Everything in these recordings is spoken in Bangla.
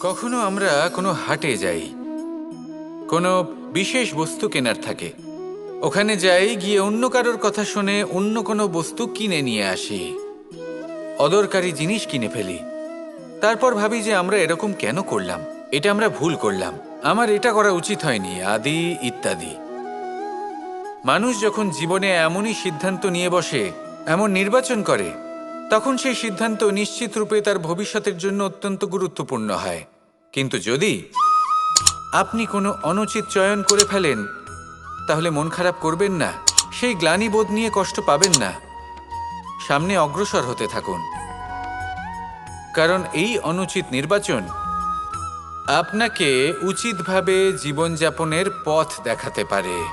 কখনো আমরা কোনো হাটে যাই। কোনো বিশেষ বস্তু কেনার থাকে। ওখানে যাই, গিয়ে অন্য কারোর কথা শুনে অন্য কোনো বস্তু কিনে নিয়ে আসি। অদরকারি জিনিস কিনে ফেলি। তারপর ভাবি যে আমরা এরকম কেন করলাম? এটা আমরা ভুল করলাম। আমার এটা করা উচিত হয়নি, আদি ইত্যাদি। মানুষ যখন জীবনে এমনই সিদ্ধান্ত নিয়ে বসে, এমন নির্বাচন করে তখন সেই সিদ্ধান্ত নিশ্চিত রূপে তার ভবিষ্যতের জন্য অত্যন্ত গুরুত্বপূর্ণ হয়। কিন্তু যদি আপনি কোনো অনুচিত চয়ন করে ফেলেন, তাহলে মন খারাপ করবেন না। সেই গ্লানিবোধ নিয়ে কষ্ট পাবেন না। সামনে অগ্রসর হতে থাকুন। কারণ এই অনুচিত নির্বাচন আপনাকে উচিতভাবে জীবনযাপনের পথ দেখাতে পারে।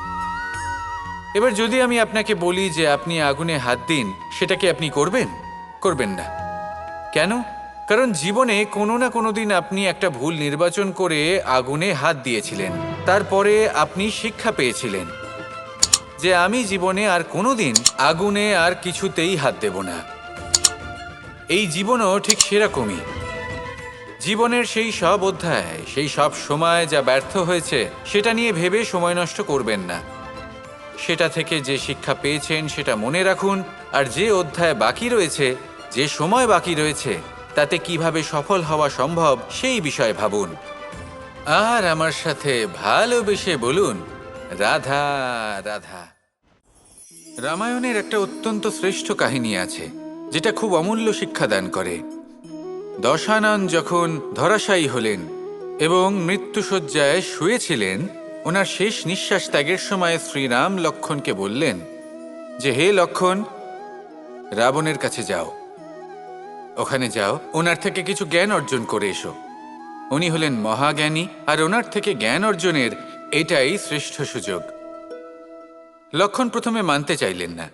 এবার যদি আমি আপনাকে বলি যে আপনি আগুনে হাত দিন, সেটা কি আপনি করবেন? করবেন না। কেন? কারণ জীবনে কোনো না কোনো দিন আপনি একটা ভুল নির্বাচন করে আগুনে হাত দিয়েছিলেন। তারপরে আপনি শিক্ষা পেয়েছিলেন যে আমি জীবনে আর কোনোদিন আগুনে আর কিছুতেই হাত দেব না। এই জীবনও ঠিক সেরকমই। জীবনের সেই সব অধ্যায়, সেই সব সময় যা ব্যর্থ হয়েছে, সেটা নিয়ে ভেবে সময় নষ্ট করবেন না। সেটা থেকে যে শিক্ষা পেয়েছেন, সেটা মনে রাখুন, আর যে অধ্যায় বাকি রয়েছে যে সময় বাকি রয়েছে, তাতে কীভাবে সফল হওয়া সম্ভব সেই বিষয়ে ভাবুন। আর আমার সাথে ভালোবেসে বলুন, রাধা রাধা। রামায়ণের একটা অত্যন্ত শ্রেষ্ঠ কাহিনী আছে, যেটা খুব অমূল্য শিক্ষাদান করে। দশানন যখন ধরাশায়ী হলেন এবং মৃত্যুসজ্জায় শুয়েছিলেন, ওনার শেষ নিঃশ্বাস ত্যাগের সময় শ্রীরাম লক্ষণকে বললেন যে, হে লক্ষণ, রাবণের কাছে যাও। ওখানে যাও। ওনার থেকে কিছু জ্ঞান অর্জন করে এসো। উনি হলেন মহাজ্ঞানী, আর ওনার থেকে জ্ঞান অর্জনের এটাই শ্রেষ্ঠ সুযোগ। লক্ষণ প্রথমে মানতে চাইলেন না,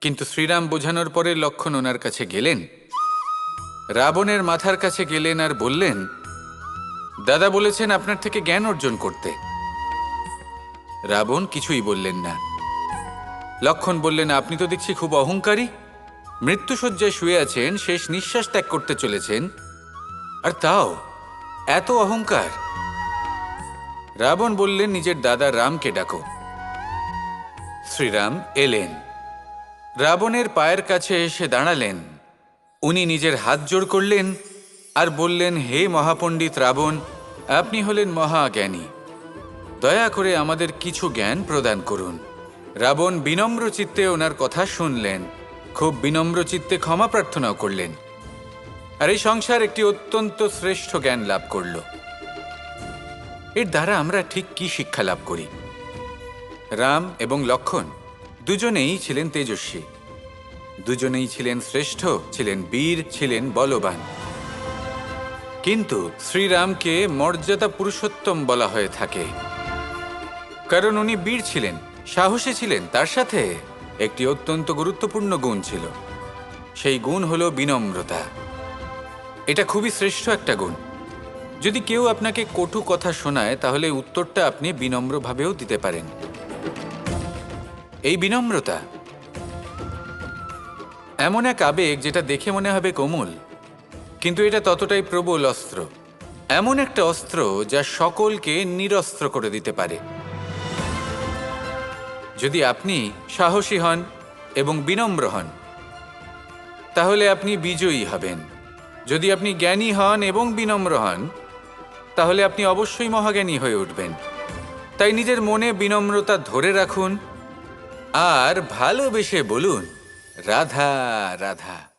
কিন্তু শ্রীরাম বোঝানোর পরে লক্ষণ ওনার কাছে গেলেন। রাবণের মাথার কাছে গেলেন আর বললেন, দাদা বলেছেন আপনার থেকে জ্ঞান অর্জন করতে। রাবণ কিছুই বললেন না। লক্ষণ বললেন, আপনি তো দেখছি খুব অহংকারী। মৃত্যুসজ্জায় শুয়ে আছেন, শেষ নিঃশ্বাস ত্যাগ করতে চলেছেন। আর তাও, এত অহংকার। রাবণ বললেন, নিজের দাদা রামকে ডাকো। শ্রীরাম এলেন। রাবণের পায়ের কাছে এসে দাঁড়ালেন। উনি নিজের হাত জোড় করলেন আর বললেন, হে মহাপণ্ডিত রাবণ, আপনি হলেন মহাজ্ঞানী। দয়া করে আমাদের কিছু জ্ঞান প্রদান করুন। রাবণ বিনম্র চিত্তে ওনার কথা শুনলেন। খুব বিনম্র চিত্তে ক্ষমা প্রার্থনাও করলেন। আর এই সংসার একটি অত্যন্ত শ্রেষ্ঠ জ্ঞান লাভ করল। এর দ্বারা আমরা ঠিক কি শিক্ষা লাভ করি? রাম এবং লক্ষণ দুজনেই ছিলেন তেজস্বী। দুজনেই ছিলেন শ্রেষ্ঠ, ছিলেন বীর, ছিলেন বলবান। কিন্তু শ্রীরামকে মর্যাদা পুরুষোত্তম বলা হয়ে থাকে। কারণ উনি বীর ছিলেন, সাহসী ছিলেন, তার সাথে একটি অত্যন্ত গুরুত্বপূর্ণ গুণ ছিল। সেই গুণ হলো বিনম্রতা। এটা খুবই শ্রেষ্ঠ একটা গুণ। যদি কেউ আপনাকে কটু কথা শোনায়, তাহলে উত্তরটা আপনি বিনম্রভাবেও দিতে পারেন। এই বিনম্রতা এমন এক আবেগ যেটা দেখে মনে হবে কোমল, কিন্তু এটা ততটাই প্রবল অস্ত্র। এমন একটা অস্ত্র যা সকলকে নিরস্ত্র করে দিতে পারে। যদি আপনি সাহসী হন এবং বিনম্র হন, তাহলে আপনি বিজয়ী হবেন। যদি আপনি জ্ঞানী হন এবং বিনম্র হন, তাহলে আপনি অবশ্যই মহাজ্ঞানী হয়ে উঠবেন। তাই নিজের মনে বিনম্রতা ধরে রাখুন আর ভালোবেসে বলুন, রাধা রাধা।